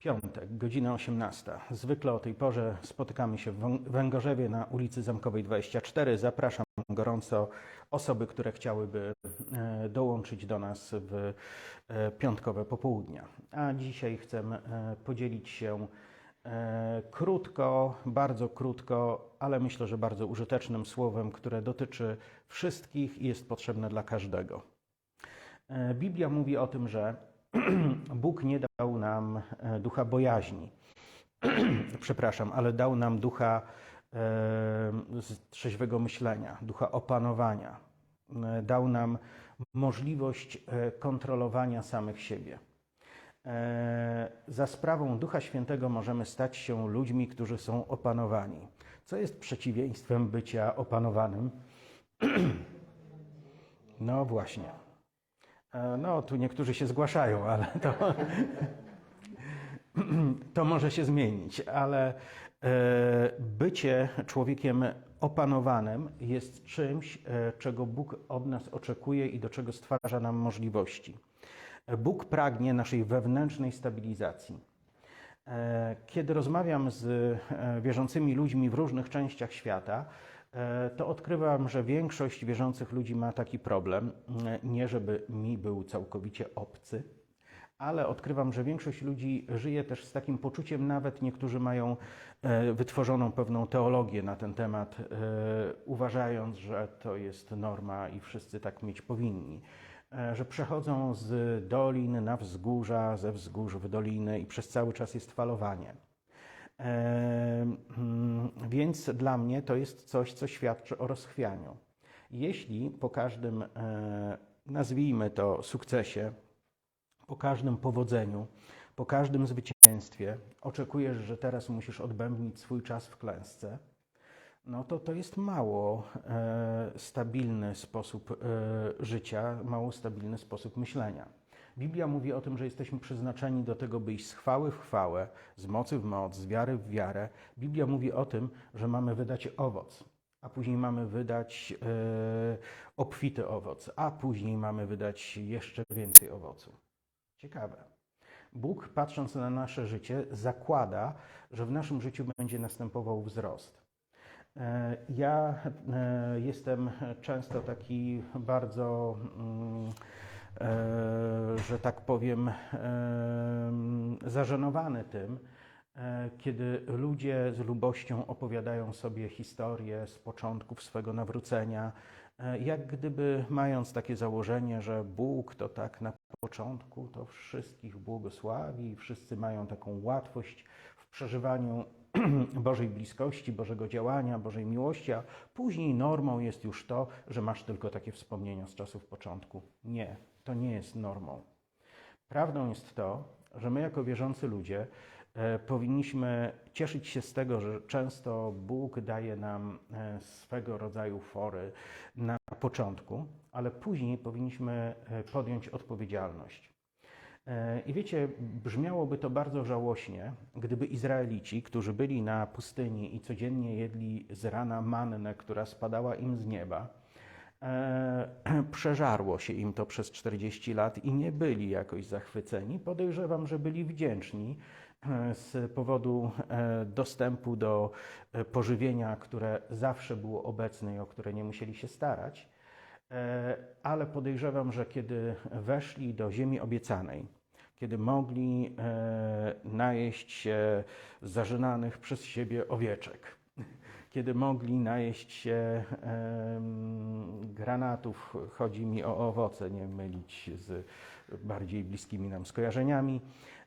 Piątek, godzina 18. Zwykle o tej porze spotykamy się w Węgorzewie na ulicy Zamkowej 24. Zapraszam gorąco osoby, które chciałyby e, dołączyć do nas w e, piątkowe popołudnia. A dzisiaj chcę e, podzielić się krótko, bardzo krótko, ale myślę, że bardzo użytecznym słowem, które dotyczy wszystkich i jest potrzebne dla każdego. Biblia mówi o tym, że Bóg nie dał nam e, ducha bojaźni, przepraszam, ale dał nam ducha e, trzeźwego myślenia, ducha opanowania. E, Dał nam możliwość kontrolowania samych siebie. Za sprawą Ducha Świętego możemy stać się ludźmi, którzy są opanowani. Co jest przeciwieństwem bycia opanowanym? No właśnie. E, No, tu niektórzy się zgłaszają, ale to, to może się zmienić. Ale e, bycie człowiekiem opanowanym jest czymś, e, czego Bóg od nas oczekuje i do czego stwarza nam możliwości. Bóg pragnie naszej wewnętrznej stabilizacji. Kiedy rozmawiam z wierzącymi ludźmi w różnych częściach świata, to odkrywam, że większość wierzących ludzi ma taki problem. E, Nie, żeby mi był całkowicie obcy, ale odkrywam, że większość ludzi żyje też z takim poczuciem, nawet niektórzy mają e, wytworzoną pewną teologię na ten temat, e, uważając, że to jest norma i wszyscy tak mieć powinni. E, Że przechodzą z dolin na wzgórza, ze wzgórz w doliny i przez cały czas jest falowanie. Mm, Więc dla mnie to jest coś, co świadczy o rozchwianiu. Jeśli po każdym, e, nazwijmy to, sukcesie, po każdym powodzeniu, po każdym zwycięstwie oczekujesz, że teraz musisz odbębnić swój czas w klęsce, no to to jest mało e, stabilny sposób e, życia, mało stabilny sposób myślenia. Biblia mówi o tym, że jesteśmy przeznaczeni do tego, by iść z chwały w chwałę, z mocy w moc, z wiary w wiarę. Biblia mówi o tym, że mamy wydać owoc, a później mamy wydać e, obfity owoc, a później mamy wydać jeszcze więcej owocu. Ciekawe. Bóg, patrząc na nasze życie, zakłada, że w naszym życiu będzie następował wzrost. E, Ja e, jestem często taki bardzo, mm, że tak powiem, em, zażenowany tym, e, kiedy ludzie z lubością opowiadają sobie historię z początków swego nawrócenia, e, jak gdyby mając takie założenie, że Bóg to tak na początku to wszystkich błogosławi, wszyscy mają taką łatwość w przeżywaniu Bożej bliskości, Bożego działania, Bożej miłości, a później normą jest już to, że masz tylko takie wspomnienia z czasów początku. Nie, to nie jest normą. Prawdą jest to, że my jako wierzący ludzie e, powinniśmy cieszyć się z tego, że często Bóg daje nam e, swego rodzaju fory na początku, ale później powinniśmy e, podjąć odpowiedzialność. I wiecie, brzmiałoby to bardzo żałośnie, gdyby Izraelici, którzy byli na pustyni i codziennie jedli z rana mannę, która spadała im z nieba, e, przeżarło się im to przez 40 lat i nie byli jakoś zachwyceni. Podejrzewam, że byli wdzięczni e, z powodu e, dostępu do e, pożywienia, które zawsze było obecne i o które nie musieli się starać. Ale podejrzewam, że kiedy weszli do ziemi obiecanej, kiedy mogli najeść się zażynanych przez siebie owieczek, kiedy mogli najeść się granatów, chodzi mi o owoce, nie mylić z bardziej bliskimi nam skojarzeniami,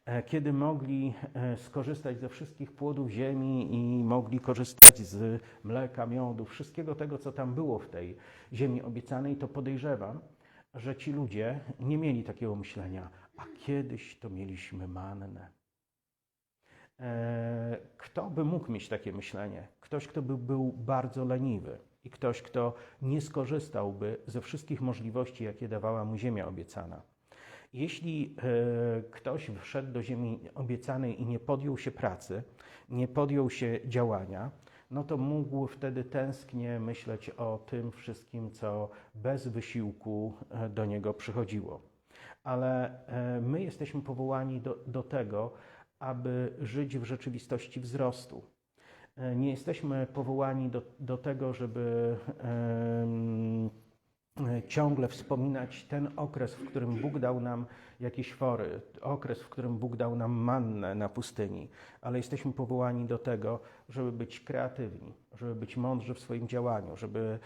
e, kiedy mogli e, skorzystać ze wszystkich płodów ziemi i mogli korzystać z mleka, miodu, wszystkiego tego, co tam było w tej ziemi obiecanej, to podejrzewam, że ci ludzie nie mieli takiego myślenia, a kiedyś to mieliśmy mannę. E, Kto by mógł mieć takie myślenie? Ktoś, kto by był bardzo leniwy i ktoś, kto nie skorzystałby ze wszystkich możliwości, jakie dawała mu ziemia obiecana. Jeśli e, ktoś wszedł do ziemi obiecanej i nie podjął się pracy, nie podjął się działania, no to mógł wtedy tęsknie myśleć o tym wszystkim, co bez wysiłku e, do niego przychodziło. Ale my jesteśmy powołani do, do tego, aby żyć w rzeczywistości wzrostu. E, Nie jesteśmy powołani do, do tego, żeby e, ciągle wspominać ten okres, w którym Bóg dał nam jakieś fory, okres, w którym Bóg dał nam mannę na pustyni, ale jesteśmy powołani do tego, żeby być kreatywni, żeby być mądrzy w swoim działaniu, żeby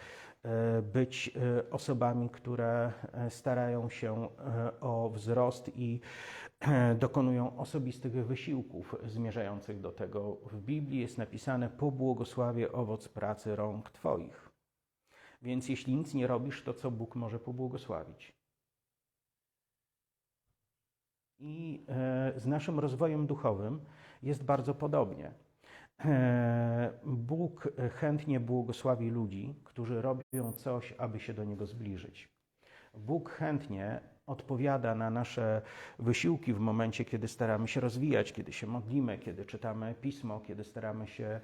e, być osobami, które starają się o wzrost i dokonują osobistych wysiłków zmierzających do tego. W Biblii jest napisane: Pobłogosławię owoc pracy rąk Twoich. Więc jeśli nic nie robisz, to co Bóg może pobłogosławić? I e, z naszym rozwojem duchowym jest bardzo podobnie. E, Bóg chętnie błogosławi ludzi, którzy robią coś, aby się do Niego zbliżyć. Bóg chętnie odpowiada na nasze wysiłki w momencie, kiedy staramy się rozwijać, kiedy się modlimy, kiedy czytamy pismo, kiedy staramy się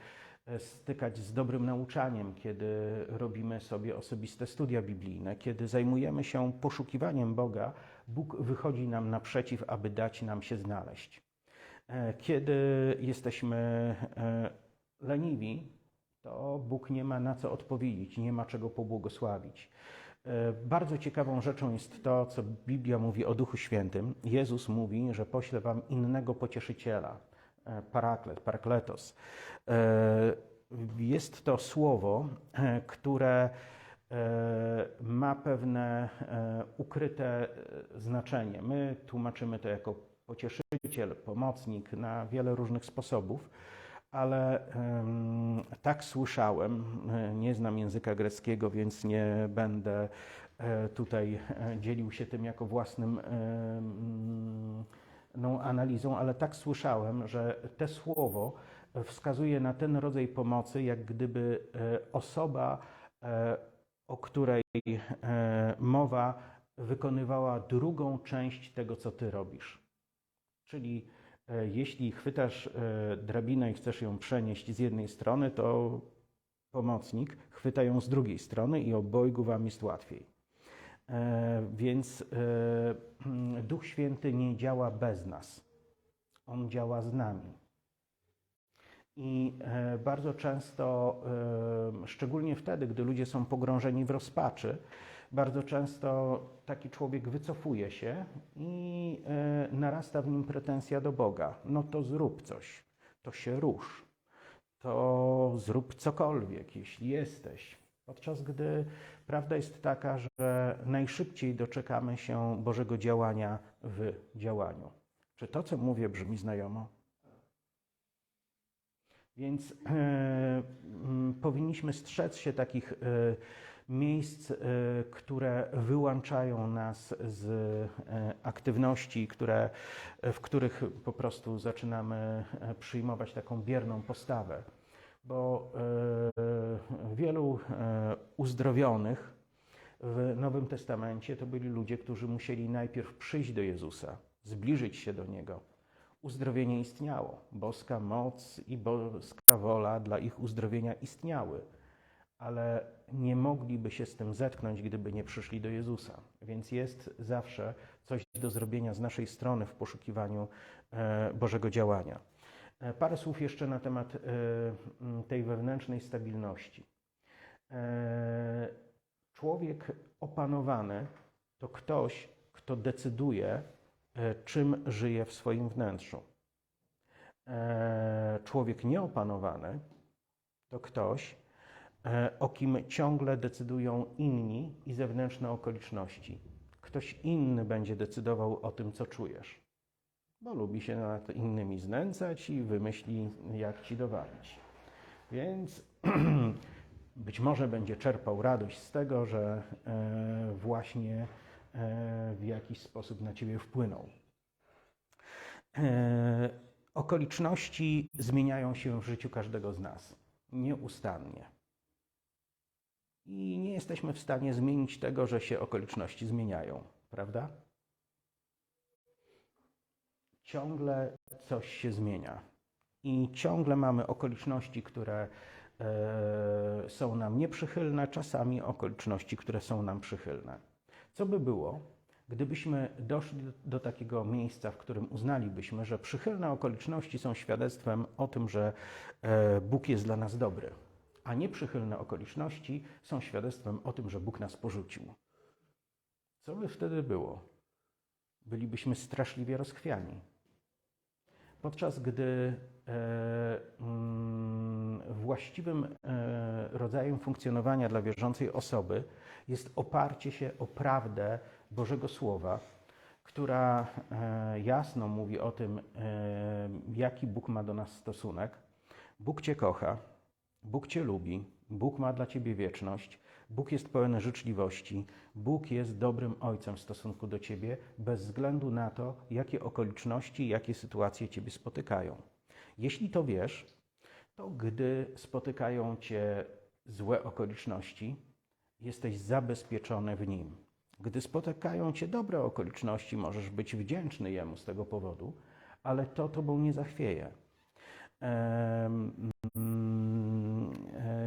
e, stykać z dobrym nauczaniem, kiedy robimy sobie osobiste studia biblijne, kiedy zajmujemy się poszukiwaniem Boga, Bóg wychodzi nam naprzeciw, aby dać nam się znaleźć. E, Kiedy jesteśmy e, leniwi, to Bóg nie ma na co odpowiedzieć, nie ma czego pobłogosławić. E, Bardzo ciekawą rzeczą jest to, co Biblia mówi o Duchu Świętym. Jezus mówi, że pośle wam innego pocieszyciela, e, paraklet, parakletos. E, Jest to słowo, które ma pewne ukryte znaczenie. My tłumaczymy to jako pocieszyciel, pomocnik na wiele różnych sposobów, ale em, tak słyszałem, e, nie znam języka greckiego, więc nie będę e, tutaj e, dzielił się tym jako własnym no, analizą, ale tak słyszałem, że te słowo wskazuje na ten rodzaj pomocy, jak gdyby osoba, o której mowa, wykonywała drugą część tego, co ty robisz. Czyli jeśli chwytasz e, drabinę i chcesz ją przenieść z jednej strony, to pomocnik chwyta ją z drugiej strony i obojgu wam jest łatwiej. E, Więc e, Duch Święty nie działa bez nas. On działa z nami. I e, bardzo często, e, szczególnie wtedy, gdy ludzie są pogrążeni w rozpaczy, bardzo często taki człowiek wycofuje się i e, narasta w nim pretensja do Boga. No to zrób coś, to się rusz, to zrób cokolwiek, jeśli jesteś. Podczas gdy prawda jest taka, że najszybciej doczekamy się Bożego działania w działaniu. Czy to, co mówię, brzmi znajomo? Więc e, powinniśmy strzec się takich e, miejsc, e, które wyłączają nas z e, aktywności, które, w których po prostu zaczynamy e, przyjmować taką bierną postawę. Bo e, wielu e, uzdrowionych w Nowym Testamencie to byli ludzie, którzy musieli najpierw przyjść do Jezusa, zbliżyć się do Niego. Uzdrowienie istniało, boska moc i boska wola dla ich uzdrowienia istniały, ale nie mogliby się z tym zetknąć, gdyby nie przyszli do Jezusa. Więc jest zawsze coś do zrobienia z naszej strony w poszukiwaniu e, Bożego działania. E, Parę słów jeszcze na temat e, tej wewnętrznej stabilności. Człowiek opanowany to ktoś, kto decyduje, czym żyje w swoim wnętrzu. Człowiek nieopanowany to ktoś, o kim ciągle decydują inni i zewnętrzne okoliczności. Ktoś inny będzie decydował o tym, co czujesz, bo lubi się nad innymi znęcać i wymyśli, jak ci dowalić. Więc być może będzie czerpał radość z tego, że e, właśnie e, w jakiś sposób na ciebie wpłynął. E, Okoliczności zmieniają się w życiu każdego z nas nieustannie. I nie jesteśmy w stanie zmienić tego, że się okoliczności zmieniają, prawda? Ciągle coś się zmienia. I ciągle mamy okoliczności, które e, są nam nieprzychylne, czasami okoliczności, które są nam przychylne. Co by było, Gdybyśmy doszli do, do takiego miejsca, w którym uznalibyśmy, że przychylne okoliczności są świadectwem o tym, że e, Bóg jest dla nas dobry, a nieprzychylne okoliczności są świadectwem o tym, że Bóg nas porzucił. Co by wtedy było? Bylibyśmy straszliwie rozchwiani. Podczas gdy e, mm, właściwym e, rodzajem funkcjonowania dla wierzącej osoby jest oparcie się o prawdę Bożego Słowa, która e, jasno mówi o tym, e, jaki Bóg ma do nas stosunek. Bóg Cię kocha, Bóg Cię lubi, Bóg ma dla Ciebie wieczność, Bóg jest pełen życzliwości, Bóg jest dobrym Ojcem w stosunku do Ciebie, bez względu na to, jakie okoliczności, jakie sytuacje Ciebie spotykają. Jeśli to wiesz, to gdy spotykają Cię złe okoliczności, jesteś zabezpieczony w Nim. Gdy spotykają Cię dobre okoliczności, możesz być wdzięczny Jemu z tego powodu, ale to Tobą nie zachwieje. E,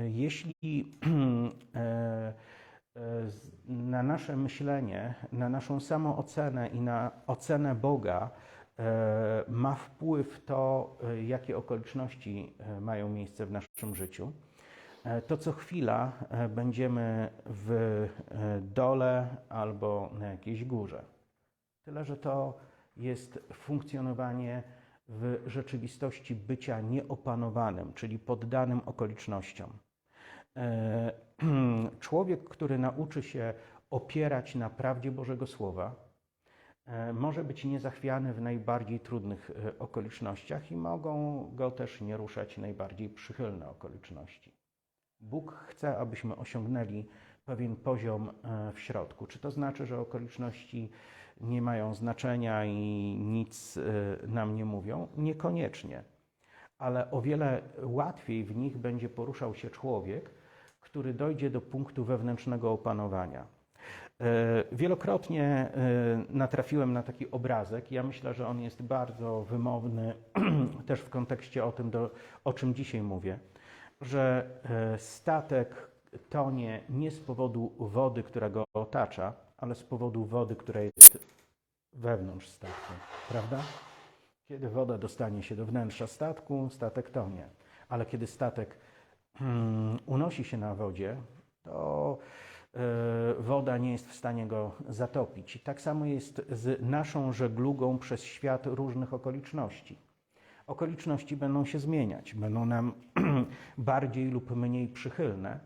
Jeśli e, e, z- na nasze myślenie, na naszą samoocenę i na ocenę Boga e, ma wpływ to, e, jakie okoliczności e, mają miejsce w naszym życiu, e, to co chwila e, będziemy w e, dole albo na jakiejś górze. Tyle, że to jest funkcjonowanie w rzeczywistości bycia nieopanowanym, czyli poddanym okolicznościom. E, Człowiek, który nauczy się opierać na prawdzie Bożego Słowa, e, może być niezachwiany w najbardziej trudnych e, okolicznościach i mogą go też nie ruszać najbardziej przychylne okoliczności. Bóg chce, abyśmy osiągnęli pewien poziom w środku. Czy to znaczy, że okoliczności nie mają znaczenia i nic e, nam nie mówią? Niekoniecznie. Ale o wiele łatwiej w nich będzie poruszał się człowiek, który dojdzie do punktu wewnętrznego opanowania. E, Wielokrotnie e, natrafiłem na taki obrazek. Ja myślę, że on jest bardzo wymowny też w kontekście o tym, do, o czym dzisiaj mówię, że statek tonie nie z powodu wody, która go otacza, ale z powodu wody, która jest wewnątrz statku, prawda? Kiedy woda dostanie się do wnętrza statku, statek tonie. Ale kiedy statek mm, unosi się na wodzie, to e, woda nie jest w stanie go zatopić. I tak samo jest z naszą żeglugą przez świat różnych okoliczności. Okoliczności będą się zmieniać, będą nam bardziej lub mniej przychylne,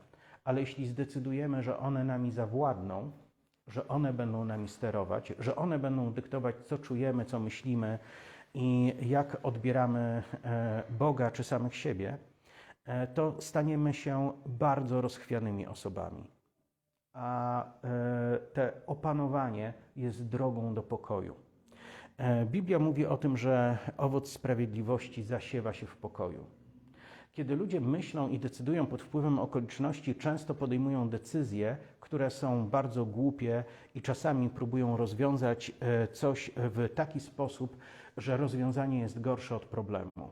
ale jeśli zdecydujemy, że one nami zawładną, że one będą nami sterować, że one będą dyktować, co czujemy, co myślimy i jak odbieramy e, Boga czy samych siebie, e, to staniemy się bardzo rozchwianymi osobami. A e, te opanowanie jest drogą do pokoju. Biblia mówi o tym, że owoc sprawiedliwości zasiewa się w pokoju. Kiedy ludzie myślą i decydują pod wpływem okoliczności, często podejmują decyzje, które są bardzo głupie i czasami próbują rozwiązać e, coś w taki sposób, że rozwiązanie jest gorsze od problemu.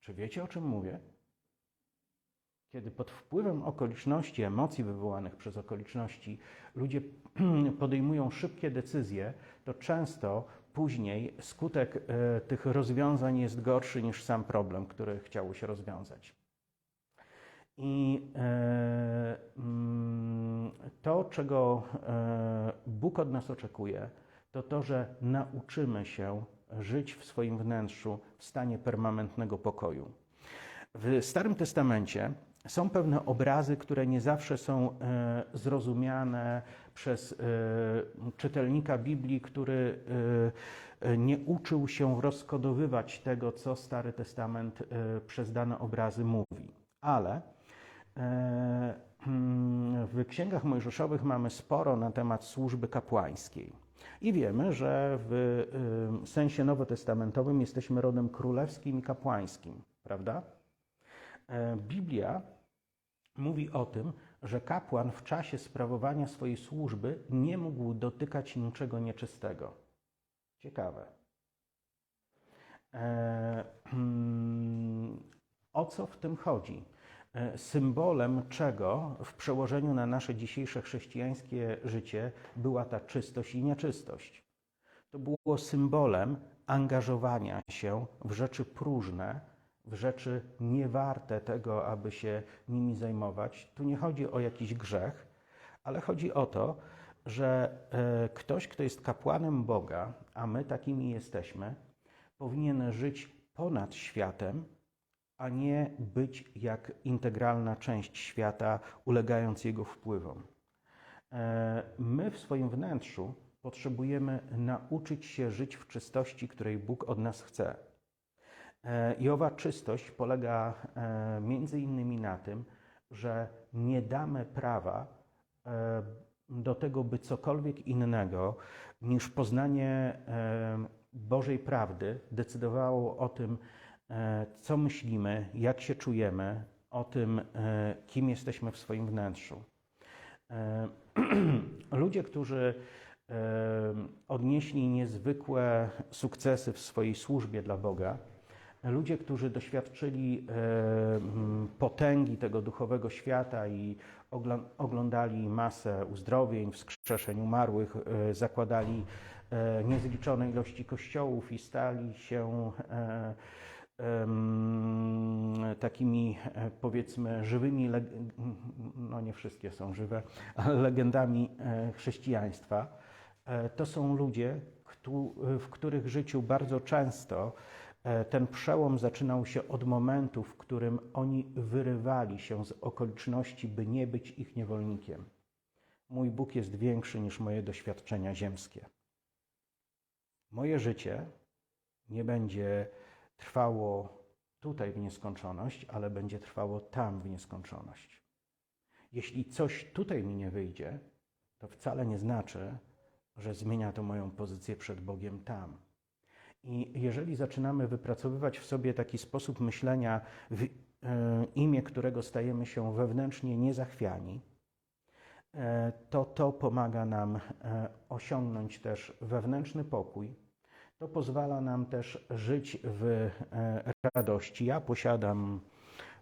Czy wiecie o czym mówię? Kiedy pod wpływem okoliczności, emocji wywołanych przez okoliczności, ludzie podejmują szybkie decyzje, to często później skutek e, tych rozwiązań jest gorszy niż sam problem, który chciało się rozwiązać. I e, mm, to, czego e, Bóg od nas oczekuje, to to, że nauczymy się żyć w swoim wnętrzu w stanie permanentnego pokoju. W Starym Testamencie są pewne obrazy, które nie zawsze są e, zrozumiane przez e, czytelnika Biblii, który e, nie uczył się rozkodowywać tego, co Stary Testament przez dane obrazy mówi. Ale w księgach mojżeszowych mamy sporo na temat służby kapłańskiej. I wiemy, że w sensie nowotestamentowym jesteśmy rodem królewskim i kapłańskim, prawda? E, Biblia mówi o tym, że kapłan w czasie sprawowania swojej służby nie mógł dotykać niczego nieczystego. Ciekawe. E, mm, O co w tym chodzi? e, symbolem czego w przełożeniu na nasze dzisiejsze chrześcijańskie życie była ta czystość i nieczystość. To było symbolem angażowania się w rzeczy próżne, w rzeczy niewarte tego, aby się nimi zajmować. Tu nie chodzi o jakiś grzech, ale chodzi o to, że e, ktoś, kto jest kapłanem Boga, a my takimi jesteśmy, powinien żyć ponad światem, a nie być jak integralna część świata, ulegając jego wpływom. E, My w swoim wnętrzu potrzebujemy nauczyć się żyć w czystości, której Bóg od nas chce. E, I owa czystość polega e, między innymi na tym, że nie damy prawa e, do tego, by cokolwiek innego niż poznanie e, Bożej prawdy decydowało o tym, e, co myślimy, jak się czujemy, o tym, e, kim jesteśmy w swoim wnętrzu. E, Ludzie, którzy e, odnieśli niezwykłe sukcesy w swojej służbie dla Boga, ludzie, którzy doświadczyli e, potęgi tego duchowego świata i oglądali masę uzdrowień, wskrzeszeń umarłych, e, zakładali e, niezliczone ilości kościołów i stali się takimi powiedzmy żywymi, no nie wszystkie są żywe, legendami chrześcijaństwa. To są ludzie, w których życiu bardzo często ten przełom zaczynał się od momentu, w którym oni wyrywali się z okoliczności, by nie być ich niewolnikiem. Mój Bóg jest większy niż moje doświadczenia ziemskie. Moje życie nie będzie trwało tutaj w nieskończoność, ale będzie trwało tam w nieskończoność. Jeśli coś tutaj mi nie wyjdzie, to wcale nie znaczy, że zmienia to moją pozycję przed Bogiem tam. I jeżeli zaczynamy wypracowywać w sobie taki sposób myślenia, w e, imię którego stajemy się wewnętrznie niezachwiani, e, to to pomaga nam e, osiągnąć też wewnętrzny pokój. To pozwala nam też żyć w radości. Ja posiadam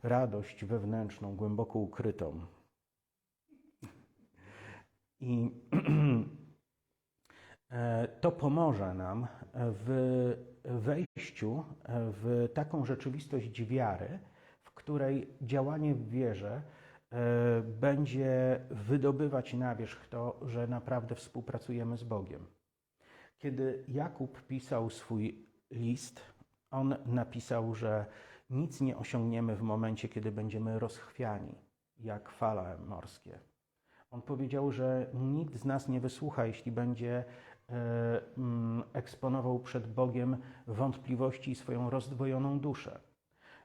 radość wewnętrzną, głęboko ukrytą. I to pomoże nam w wejściu w taką rzeczywistość wiary, w której działanie w wierze e, będzie wydobywać na wierzch to, że naprawdę współpracujemy z Bogiem. Kiedy Jakub pisał swój list, on napisał, że nic nie osiągniemy w momencie, kiedy będziemy rozchwiani, jak fale morskie. On powiedział, że nikt z nas nie wysłucha, jeśli będzie e, eksponował przed Bogiem wątpliwości i swoją rozdwojoną duszę.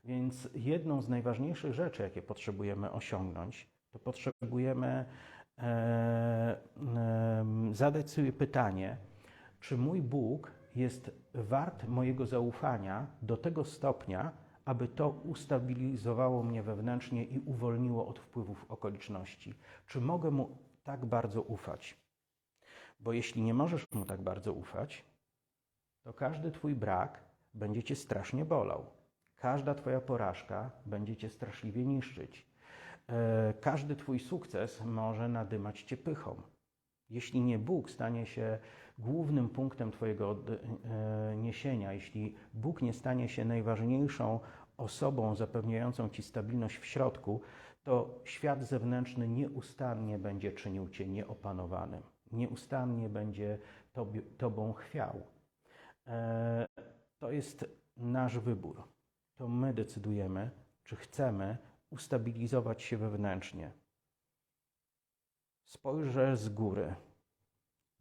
Więc jedną z najważniejszych rzeczy, jakie potrzebujemy osiągnąć, to potrzebujemy e, em, zadać sobie pytanie, czy mój Bóg jest wart mojego zaufania do tego stopnia, aby to ustabilizowało mnie wewnętrznie i uwolniło od wpływów okoliczności? Czy mogę mu tak bardzo ufać? Bo jeśli nie możesz mu tak bardzo ufać, to każdy Twój brak będzie Cię strasznie bolał. Każda Twoja porażka będzie Cię straszliwie niszczyć. E, Każdy Twój sukces może nadymać Cię pychą. Jeśli nie Bóg stanie się głównym punktem Twojego odniesienia, jeśli Bóg nie stanie się najważniejszą osobą zapewniającą Ci stabilność w środku, to świat zewnętrzny nieustannie będzie czynił Cię nieopanowanym, nieustannie będzie tobie, Tobą chwiał. E, To jest nasz wybór. To my decydujemy, czy chcemy ustabilizować się wewnętrznie. Spojrzę z góry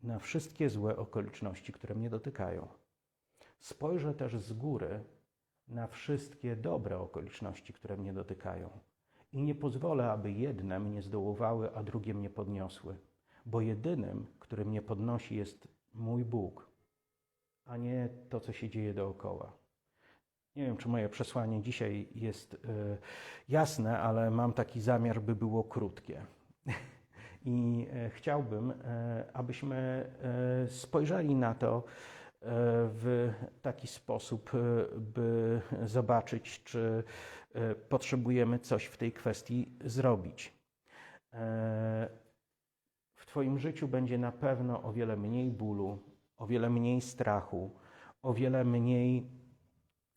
na wszystkie złe okoliczności, które mnie dotykają. Spojrzę też z góry na wszystkie dobre okoliczności, które mnie dotykają. I nie pozwolę, aby jedne mnie zdołowały, a drugie mnie podniosły, bo jedynym, który mnie podnosi, jest mój Bóg, a nie to, co się dzieje dookoła. Nie wiem, czy moje przesłanie dzisiaj jest y, jasne, ale mam taki zamiar, by było krótkie. I e, chciałbym, e, abyśmy spojrzeli na to w taki sposób, by zobaczyć, czy potrzebujemy coś w tej kwestii zrobić. Twoim życiu będzie na pewno o wiele mniej bólu, o wiele mniej strachu, o wiele mniej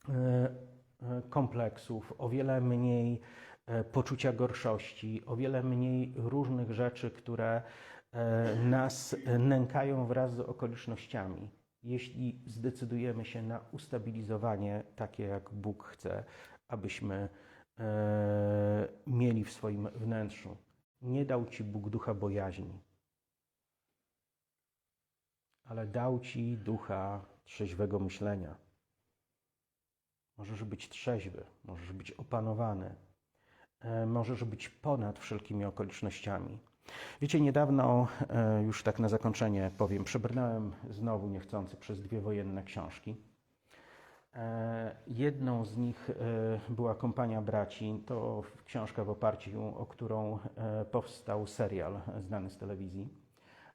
e, e, kompleksów, o wiele mniej e, poczucia gorszości, o wiele mniej różnych rzeczy, które nas nękają wraz z okolicznościami. Jeśli zdecydujemy się na ustabilizowanie takie, jak Bóg chce, abyśmy mieli w swoim wnętrzu. Nie dał Ci Bóg ducha bojaźni, ale dał Ci ducha trzeźwego myślenia. Możesz być trzeźwy, możesz być opanowany, e, możesz być ponad wszelkimi okolicznościami. Wiecie, niedawno, e, już tak na zakończenie powiem, przebrnąłem znowu niechcący przez dwie wojenne książki. E, Jedną z nich była Kompania Braci. To książka w oparciu o którą powstał serial znany z telewizji.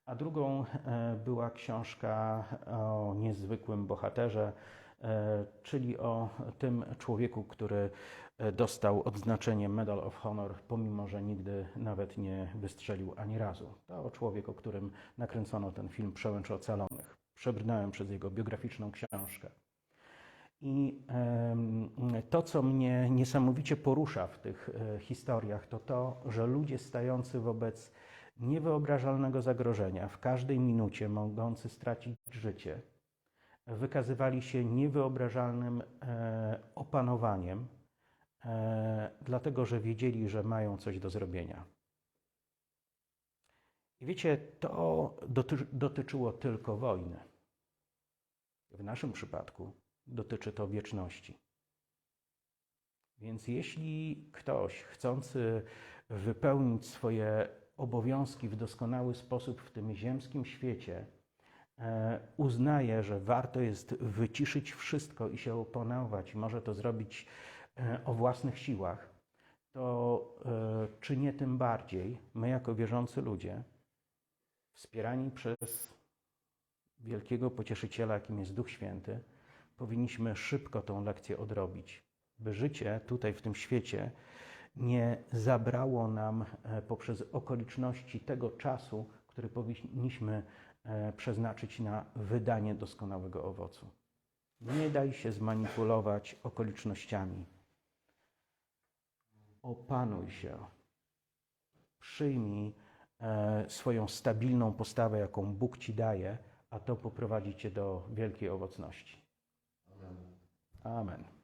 A drugą e, była książka o niezwykłym bohaterze, e, czyli o tym człowieku, który e, dostał odznaczenie Medal of Honor, pomimo że nigdy nawet nie wystrzelił ani razu. To człowiek, o którym nakręcono ten film Przełęcz Ocalonych. Przebrnąłem przez jego biograficzną książkę. I to, co mnie niesamowicie porusza w tych historiach, to to, że ludzie stający wobec niewyobrażalnego zagrożenia, w każdej minucie mogący stracić życie, wykazywali się niewyobrażalnym e, opanowaniem, e, dlatego że wiedzieli, że mają coś do zrobienia. I wiecie, to doty- dotyczyło tylko wojny. W naszym przypadku dotyczy to wieczności. Więc jeśli ktoś chcący wypełnić swoje obowiązki w doskonały sposób w tym ziemskim świecie, e, uznaje, że warto jest wyciszyć wszystko i się opanować, i może to zrobić e, o własnych siłach, to e, czy nie tym bardziej my, jako wierzący ludzie, wspierani przez wielkiego pocieszyciela, jakim jest Duch Święty, powinniśmy szybko tą lekcję odrobić, by życie tutaj w tym świecie nie zabrało nam e, poprzez okoliczności tego czasu, który powinniśmy e, przeznaczyć na wydanie doskonałego owocu. Nie daj się zmanipulować okolicznościami. Opanuj się. Przyjmij e, swoją stabilną postawę, jaką Bóg ci daje, a to poprowadzi cię do wielkiej owocności. Amen.